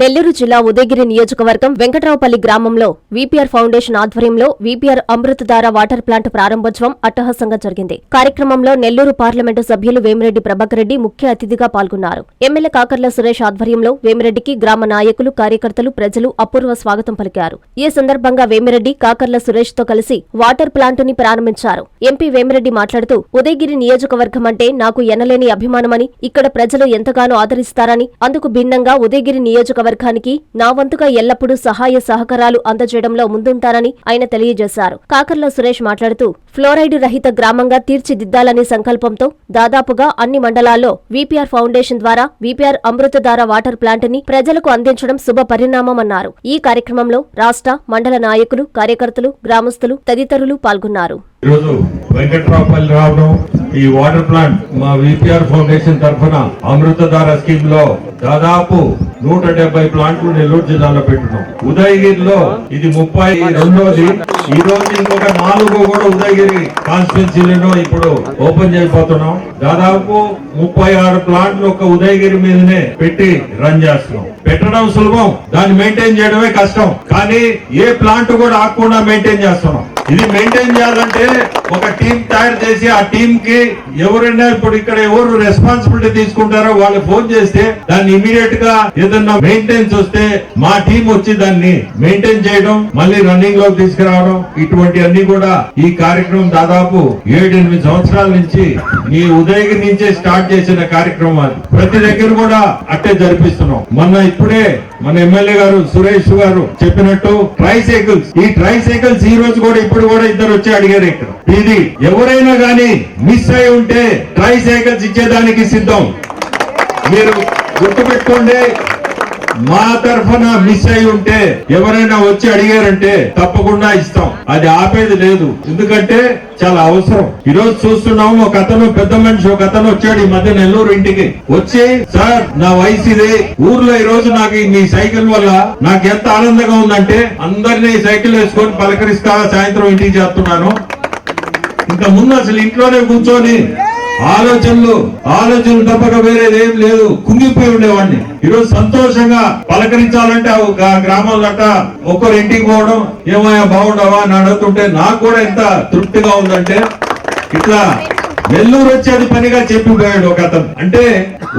నెల్లూరు జిల్లా ఉదయగిరి నియోజకవర్గం వెంకట్రావుపల్లి గ్రామంలో వీపీఆర్ ఫౌండేషన్ ఆధ్వర్యంలో వీపీఆర్ అమృతధార వాటర్ ప్లాంట్ ప్రారంభోత్సవం అట్టహాసంగా జరిగింది. కార్యక్రమంలో నెల్లూరు పార్లమెంటు సభ్యులు వేమిరెడ్డి ప్రభాకర్ రెడ్డి ముఖ్య అతిథిగా పాల్గొన్నారు. ఎమ్మెల్యే కాకర్ల సురేష్ ఆధ్వర్యంలో వేమిరెడ్డికి గ్రామ నాయకులు కార్యకర్తలు ప్రజలు అపూర్వ స్వాగతం పలికారు. ఈ సందర్భంగా వేమిరెడ్డి కాకర్ల సురేష్తో కలిసి వాటర్ ప్లాంట్ని ప్రారంభించారు. ఎంపీ వేమిరెడ్డి మాట్లాడుతూ ఉదయగిరి నియోజకవర్గం అంటే నాకు ఎనలేని అభిమానమని ఇక్కడ ప్రజలు ఎంతగానో ఆదరిస్తారని అందుకు భిన్నంగా ఉదయగిరి నియోజకవర్గానికి నా వంతుగా ఎల్లప్పుడూ సహాయ సహకారాలు అందజేయడంలో ముందుంటానని ఆయన తెలియజేశారు. కాకర్ల సురేష్ మాట్లాడుతూ ఫ్లోరైడ్ రహిత గ్రామంగా తీర్చిదిద్దాలనే సంకల్పంతో దాదాపుగా అన్ని మండలాల్లో వీపీఆర్ ఫౌండేషన్ ద్వారా వీపీఆర్ అమృతధార వాటర్ ప్లాంట్ని ప్రజలకు అందించడం శుభ పరిణామమన్నారు ఈ కార్యక్రమంలో రాష్ట్ర మండల నాయకులు కార్యకర్తలు గ్రామస్తులు తదితరులు పాల్గొన్నారు. ఈరోజు వెంకట్రావుపల్లి రావడం ఈ వాటర్ ప్లాంట్ మా విపిఆర్ ఫౌండేషన్ తరఫున అమృతధార స్కీమ్లో దాదాపు నూట డెబ్బై ప్లాంట్లు నెల్లూరు జిల్లాలో పెట్టున్నాం. ఉదయగిరిలో ఇది ముప్పై రెండోది. ఈ రోజు ఇంకొక నాలుగు కూడా ఉదయగిరి కాన్స్టిట్యున్సీలను ఇప్పుడు ఓపెన్ చేయబోతున్నాం. దాదాపు ముప్పై ఆరు ప్లాంట్లు ఒక ఉదయగిరి మీదనే పెట్టి రన్ చేస్తున్నాం. పెట్టడం సులభం. దాన్ని మెయింటైన్ చేయడమే కష్టం. కానీ ఏ ప్లాంట్ కూడా ఆకుండా మెయింటైన్ చేస్తున్నాం. ఇది మెయింటైన్ చేయాలంటే ఒక టీం తయారు చేసి ఆ టీం కి ఎవరైనా ఇప్పుడు ఇక్కడ ఎవరు రెస్పాన్సిబిలిటీ తీసుకుంటారో వాళ్ళు ఫోన్ చేస్తే దాన్ని ఇమీడియట్గా ఏదన్నా మెయింటెన్స్ వస్తే మా టీం వచ్చి దాన్ని మెయింటైన్ చేయడం మళ్ళీ రన్నింగ్లోకి తీసుకురావడం ఇటువంటి అన్ని కూడా ఈ కార్యక్రమం దాదాపు ఏడెనిమిది సంవత్సరాల నుంచి ఈ ఉదయగిరి నుంచే స్టార్ట్ చేసిన కార్యక్రమం అది. ప్రతి దగ్గర కూడా అట్టే జరిపిస్తున్నాం. మొన్న ఇప్పుడే మన ఎమ్మెల్యే గారు సురేష్ గారు చెప్పినట్టు ట్రై సైకిల్స్ ఈ ట్రైసైకిల్స్ ఈ రోజు కూడా అప్పుడు కూడా ఇద్దరు వచ్చి అడిగారు ఇక్కడ. ఇది ఎవరైనా గానీ మిస్ అయి ఉంటే ట్రై సైకిల్స్ ఇచ్చేదానికి సిద్ధం. మీరు గుర్తుపెట్టుకోండి మా తరఫున మిస్ అయి ఉంటే ఎవరైనా వచ్చి అడిగారంటే తప్పకుండా ఇస్తాం. అది ఆపేది లేదు. ఎందుకంటే చాలా అవసరం. ఈ రోజు చూస్తున్నాము ఒక అతను పెద్ద మనిషి ఒక అతను వచ్చాడు ఈ మధ్య నెల్లూరు ఇంటికి. వచ్చి సార్ నా వయసు ఇది. ఊర్లో ఈ రోజు నాకు మీ సైకిల్ వల్ల నాకు ఎంత ఆనందంగా ఉందంటే అందరినీ సైకిల్ వేసుకొని పలకరిస్తా సాయంత్రం ఇంటికి చేస్తున్నాను. ఇంకా ముందు అసలు ఇంట్లోనే కూర్చొని ఆలోచనలు ఆలోచనలు తప్పక వేరేది ఏం లేదు. కుంగిపోయి ఉండేవాడిని. ఈరోజు సంతోషంగా పలకరించాలంటే ఆ ఒక గ్రామంలో అట్ట ఒక్కరు ఇంటికి పోవడం ఏమయ్యా బాగుండవా అని అడుగుతుంటే నాకు కూడా ఎంత తృప్తిగా ఉందంటే ఇట్లా నెల్లూరు వచ్చేది పనిగా చెప్పిపోయాడు ఒక అతను. అంటే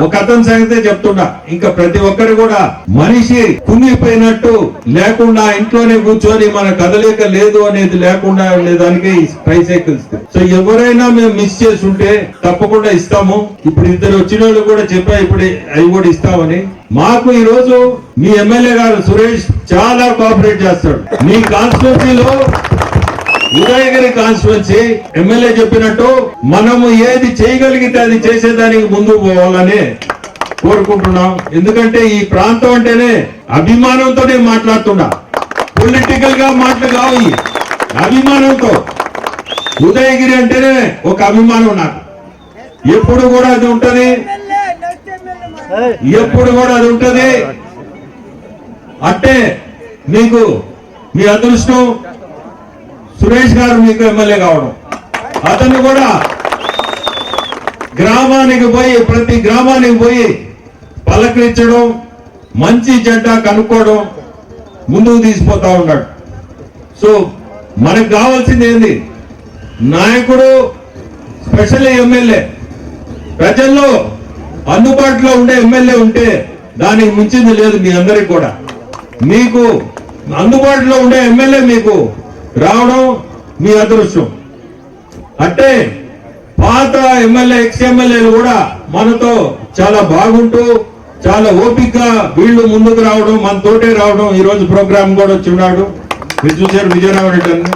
ఒక అతని సంగతే చెప్తున్నా. ఇంకా ప్రతి ఒక్కరు కూడా మనిషి కుంగిపోయినట్టు లేకుండా ఇంట్లోనే కూర్చొని మన కదలిక లేదు అనేది లేకుండా ఉండేదానికి ట్రై సైకిల్స్ సో ఎవరైనా మేము మిస్ చేసి ఉంటే తప్పకుండా ఇస్తాము. ఇప్పుడు ఇద్దరు వచ్చిన వాళ్ళు కూడా చెప్పా ఇప్పుడు అవి కూడా ఇస్తామని. మాకు ఈ రోజు మీ ఎమ్మెల్యే గారు సురేష్ చాలా కోఆపరేట్ చేస్తాడు. మీ కాన్స్టిట్యూన్సీలో ఉదయగిరి కాన్స్టిట్యున్సీ ఎమ్మెల్యే చెప్పినట్టు మనము ఏది చేయగలిగితే అది చేసేదానికి ముందుకు పోవాలని కోరుకుంటున్నాం. ఎందుకంటే ఈ ప్రాంతం అంటేనే అభిమానంతోనే మాట్లాడుతున్నా. పొలిటికల్గా మాటలు కావు అభిమానంతో. ఉదయగిరి అంటేనే ఒక అభిమానం నాకు. ఎప్పుడు కూడా అది ఉంటది. ఎప్పుడు కూడా అది ఉంటది. అంటే మీకు మీ అదృష్టం సురేష్ గారు మీకు ఎమ్మెల్యే కావడం. అతను కూడా గ్రామానికి పోయి ప్రతి గ్రామానికి పోయి పలకరించడం మంచి చెడ్డ కనుక్కోవడం ముందుకు తీసిపోతా ఉన్నాడు. సో మనకు కావాల్సింది ఏంది? నాయకుడు స్పెషల్ ఎమ్మెల్యే. ప్రజల్లో అందుబాటులో ఉండే ఎమ్మెల్యే ఉంటే దానికి మించింది లేదు మీ అందరికి కూడా. మీకు అందుబాటులో ఉండే ఎమ్మెల్యే మీకు రావడం మీ అదృష్టం. అంటే పాత ఎమ్మెల్యే ఎక్స్ ఎమ్మెల్యేలు కూడా మనతో చాలా బాగుంటూ చాలా ఓపిక వీళ్ళు ముందుకు రావడం మన తోటే రావడం ఈరోజు ప్రోగ్రామ్ కూడా వచ్చి ఉన్నాడు మీరు చూశారు రెడ్డి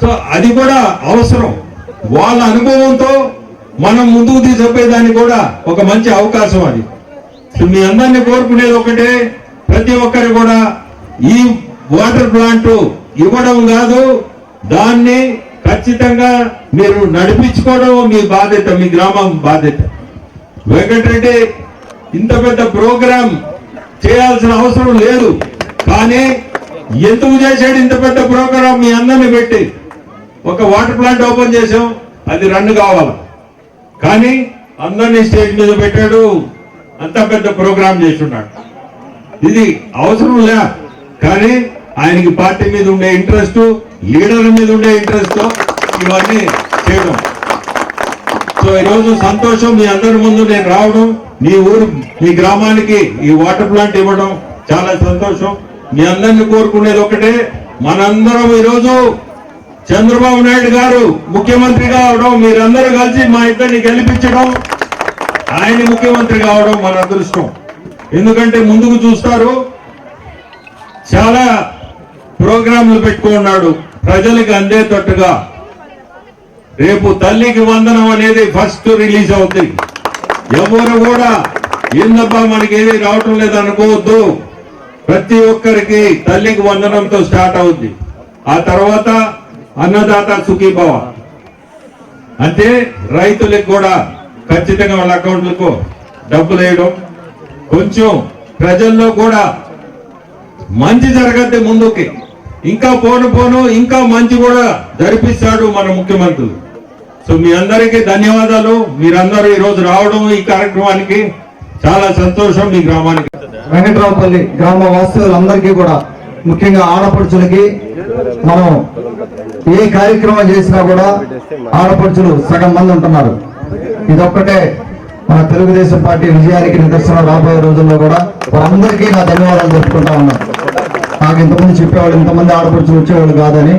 సో అది కూడా అవసరం. వాళ్ళ అనుభవంతో మనం ముందుకు తీసుకుపోయేదానికి కూడా ఒక మంచి అవకాశం అది. సో మీ అందరినీ కోరుకునేది ఒకటే ప్రతి ఒక్కరు కూడా ఈ వాటర్ ప్లాంట్ ఇవ్వడం కాదు దాన్ని ఖచ్చితంగా మీరు నడిపించుకోవడం మీ బాధ్యత మీ గ్రామం బాధ్యత. వెంకటరెడ్డి ఇంత పెద్ద ప్రోగ్రాం చేయాల్సిన అవసరం లేదు కానీ ఎందుకు చేశాడు ఇంత పెద్ద ప్రోగ్రాం? మీ అందరిని పెట్టి ఒక వాటర్ ప్లాంట్ ఓపెన్ చేసాం అది రన్ కావాలి. కానీ అందరినీ స్టేజ్ మీద పెట్టాడు అంత పెద్ద ప్రోగ్రాం చేస్తున్నాడు. ఇది అవసరం లే కానీ ఆయనకి పార్టీ మీద ఉండే ఇంట్రెస్ట్ లీడర్ మీద ఉండే ఇంట్రెస్ట్ ఇవన్నీ చేయడం సో ఈరోజు సంతోషం మీ అందరి ముందు నేను రావడం మీ ఊరు మీ గ్రామానికి ఈ వాటర్ ప్లాంట్ ఇవ్వడం చాలా సంతోషం. మీ అందరిని కోరుకునేది ఒకటే మనందరం ఈరోజు చంద్రబాబు నాయుడు గారు ముఖ్యమంత్రిగా అవడం మీరందరూ కలిసి మా ఇద్దరిని గెలిపించడం ఆయన ముఖ్యమంత్రి కావడం మన అదృష్టం ఎందుకంటే ముందుకు చూస్తారు చాలా ప్రోగ్రాంలు పెట్టుకున్నాడు. ప్రజలకు అందేటట్టుగా. రేపు తల్లికి వందనం అనేది ఫస్ట్ రిలీజ్ అవుతుంది ఎవరు కూడా ఏందబ్బా మనకి ఏది రావటం లేదు అనుకోవద్దు ప్రతి ఒక్కరికి తల్లికి వందనంతో స్టార్ట్ అవుద్ది. ఆ తర్వాత అన్నదాత సుఖీభావ. అంటే రైతులకు కూడా ఖచ్చితంగా వాళ్ళ అకౌంట్లకు డబ్బులు వేయడం. కొంచెం ప్రజల్లో కూడా మంచి జరగద్ది ముందుకి. ఇంకా పోను పోను ఇంకా మంచి కూడా జరిపిస్తాడు మన ముఖ్యమంత్రులు. సో మీ అందరికీ ధన్యవాదాలు. మీరందరూ ఈ రోజు రావడం ఈ కార్యక్రమానికి చాలా సంతోషం మీ గ్రామానికి. వెంకట్రావుపల్లి గ్రామ వాసులందరికీ కూడా ముఖ్యంగా ఆడపడుచులకి మనం ఏ కార్యక్రమం చేసినా కూడా ఆడపడుచులు సగం మంది ఉంటున్నారు. ఇదొక్కటే మన తెలుగుదేశం పార్టీ విజయానికి నిదర్శనం రాబోయే రోజుల్లో కూడా. వారందరికీ నా ధన్యవాదాలు చెప్పుకుంటా ఉన్నాను. నాకు ఇంతమంది చెప్పేవాళ్ళు ఇంతమంది ఆడపడుచులు వచ్చేవాళ్ళు కాదని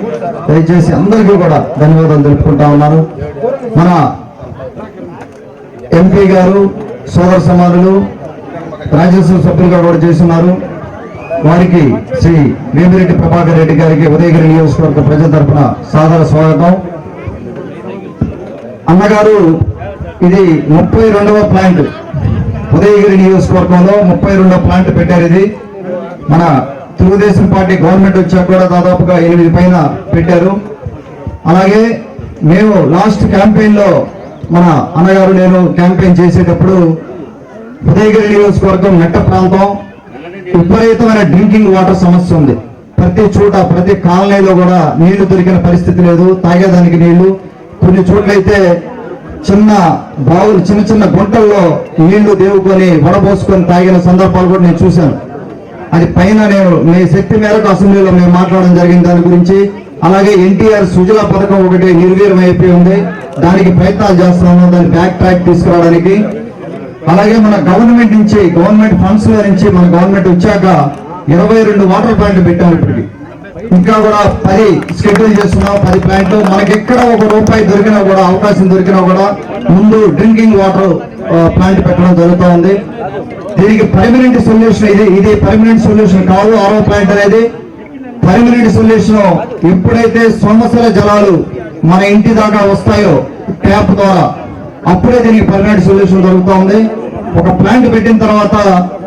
దయచేసి అందరికీ కూడా ధన్యవాదాలు తెలుపుకుంటా ఉన్నాను. మన ఎంపీ గారు సోదర సమానులు రాజ్యసభ సభ్యులుగా కూడా చేస్తున్నారు. వారికి శ్రీ వేమిరెడ్డి ప్రభాకర్ రెడ్డి గారికి ఉదయగిరి నియోజకవర్గ ప్రజల తరఫున సాదర స్వాగతం. అన్నగారు ఇది ముప్పై రెండవ ప్లాంట్. ఉదయగిరి నియోజకవర్గంలో ముప్పై రెండవ ప్లాంట్ పెట్టారు ఇది. మన తెలుగుదేశం పార్టీ గవర్నమెంట్ వచ్చాక కూడా దాదాపుగా ఎనిమిది పైన పెట్టారు. అలాగే మేము లాస్ట్ క్యాంపెయిన్లో మన అన్నగారు నేను క్యాంపెయిన్ చేసేటప్పుడు ఉదయగిరి నియోజకవర్గం మెట్ట ప్రాంతం విపరీతమైన డ్రింకింగ్ వాటర్ సమస్య ఉంది. ప్రతి చోట ప్రతి కాలనీలో కూడా నీళ్ళు దొరికిన పరిస్థితి లేదు. తాగేదానికి నీళ్ళు. కొన్ని చోట్లయితే చిన్న బావులు చిన్న చిన్న గుంటల్లో నీళ్ళు దేవుకొని వడబోసుకొని తాగిన సందర్భాలు కూడా నేను చూశాను. అది పైన నేను మీ శక్తి మేరకు అసెంబ్లీలో మేము మాట్లాడడం జరిగింది. దాని గురించి అలాగే ఎన్టీఆర్ సుజల పథకం ఒకటి నిర్వీర్యం అయిపోయి ఉంది. దానికి ప్రయత్నాలు చేస్తున్నాం దాన్ని బ్యాక్ ట్రాక్ తీసుకురావడానికి. అలాగే మన గవర్నమెంట్ నుంచి గవర్నమెంట్ ఫండ్స్లో నుంచి మన గవర్నమెంట్ వచ్చాక ఇరవై రెండు వాటర్ ప్లాంట్లు పెట్టాం ఇప్పటికి. ఇంకా కూడా పది షెడ్యూల్ చేస్తున్నాం. పది ప్లాంట్లు మనకి ఎక్కడ ఒక రూపాయి దొరికినా కూడా అవకాశం దొరికినా కూడా ముందు డ్రింకింగ్ వాటర్ ప్లాంట్ పెట్టడం జరుగుతూ ఉంది దీనికి పర్మనెంట్ సొల్యూషన్ ఇది ఇది పర్మనెంట్ సొల్యూషన్ కాదు ఆరో ప్లాంట్ అనేది. పర్మనెంట్ సొల్యూషన్ ఎప్పుడైతే సొమ్మసల జలాలు మన ఇంటి దాకా వస్తాయో ట్యాప్ ద్వారా అప్పుడే దీనికి పర్మనెంట్ సొల్యూషన్ దొరుకుతూ ఉంది ఒక ప్లాంట్ పెట్టిన తర్వాత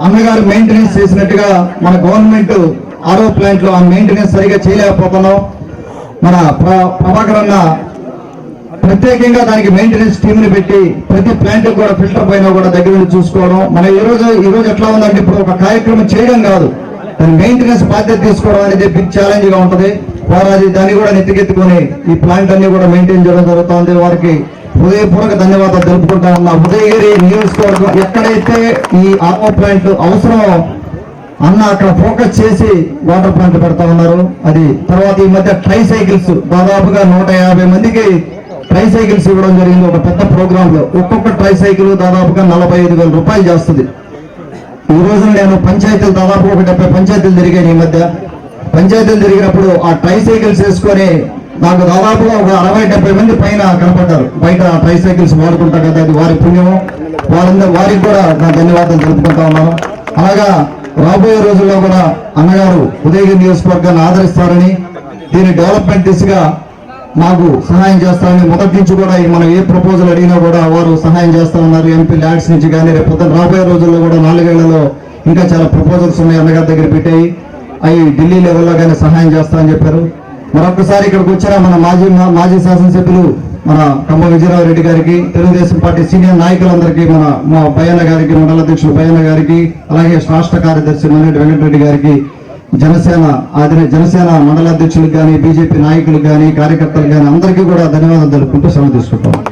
అన్నగారు మెయింటెనెన్స్ చేసినట్టుగా మన గవర్నమెంట్ ఆరో ప్లాంట్లో ఆ మెయింటెనెన్స్ సరిగా చేయలేకపోతున్నాం. మన ప్ర- ప్రభాకర్ అన్న ప్రత్యేకంగా దానికి మెయింటెనెన్స్ టీమ్ని పెట్టి ప్రతి ప్లాంట్ కూడా ఫిల్టర్ పైన కూడా దగ్గర నుండి చూసుకోవడం. మన ఈ రోజు ఈ రోజు ఎట్లా ఉందంటే ఇప్పుడు ఒక కార్యక్రమం చేయడం కాదు. దాని మెయింటెనెన్స్ బాధ్యత తీసుకోవడం అనేది బిగ్ ఛాలెంజ్గా ఉంటది. వారు అది దాన్ని కూడా నెత్తికెత్తుకుని ఈ ప్లాంట్ అన్ని కూడా మెయింటైన్ చేయడం జరుగుతుంది వారికి హృదయపూర్వక ధన్యవాదాలు తెలుపుకుంటా ఉన్నా. ఉదయగిరి నియోజకవర్గం ఎక్కడైతే ఈ ఆర్మో ప్లాంట్ అవసరమో అన్న అక్కడ ఫోకస్ చేసి వాటర్ ప్లాంట్ పెడతా ఉన్నారు. అది తర్వాత ఈ మధ్య ట్రై సైకిల్స్ దాదాపుగా నూట యాభై మందికి ట్రై సైకిల్స్ ఇవ్వడం జరిగింది. ఒక పెద్ద ప్రోగ్రామ్లో ఒక్కొక్క ట్రై సైకిల్ దాదాపుగా నలభై ఐదు వేల రూపాయలు చేస్తుంది. ఈ రోజున నేను పంచాయతీలు దాదాపు ఒక డెబ్బై పంచాయతీలు తిరిగాను ఈ మధ్య. పంచాయతీలు తిరిగినప్పుడు ఆ ట్రై సైకిల్స్ వేసుకొని నాకు దాదాపుగా ఒక అరవై డెబ్బై మంది పైన కనపడ్డారు. బయట ట్రై సైకిల్స్ వాడుకుంటారు కదా అది వారి పుణ్యము. వారందరూ వారికి కూడా నా ధన్యవాదాలు తెలుపుకుంటా ఉన్నాను. అలాగా రాబోయే రోజుల్లో కూడా అన్నగారు ఉదయగిరి నియోజకవర్గాన్ని ఆదరిస్తారని దీని డెవలప్మెంట్ దిశగా మాకు సహాయం చేస్తామని మొదటి నుంచి కూడా మనం ఏ ప్రపోజల్ అడిగినా కూడా వారు సహాయం చేస్తా ఉన్నారు ఎంపీ ల్యాడ్స్ నుంచి కానీ రేపు రాబోయే రోజుల్లో కూడా నాలుగేళ్ళలో ఇంకా చాలా ప్రపోజల్స్ ఉన్నాయి అన్నగారి దగ్గర పెట్టాయి. అవి ఢిల్లీ లెవెల్లో కానీ సహాయం చేస్తామని చెప్పారు. మరొకసారి ఇక్కడికి వచ్చిన మన మాజీ మాజీ శాసనసభ్యులు మన కమ్మ విజయరావు రెడ్డి గారికి తెలుగుదేశం పార్టీ సీనియర్ నాయకులందరికీ మన మా బయ్యన్న గారికి మండల అధ్యక్షుడు బయ్యన్న గారికి అలాగే రాష్ట్ర కార్యదర్శి మల్లెడ్డి వెంకటరెడ్డి గారికి జనసేన ఆదిన జనసేన మండల అధ్యక్షులకు కానీ బీజేపీ నాయకులకు కానీ కార్యకర్తలకు కానీ అందరికీ కూడా ధన్యవాదాలు తెలుపుకుంటూ సెలవు తీసుకుంటాం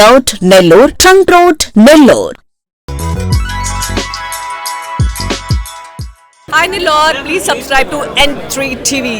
layout Nellore trunk road Nellore I Nellore please subscribe to N three TV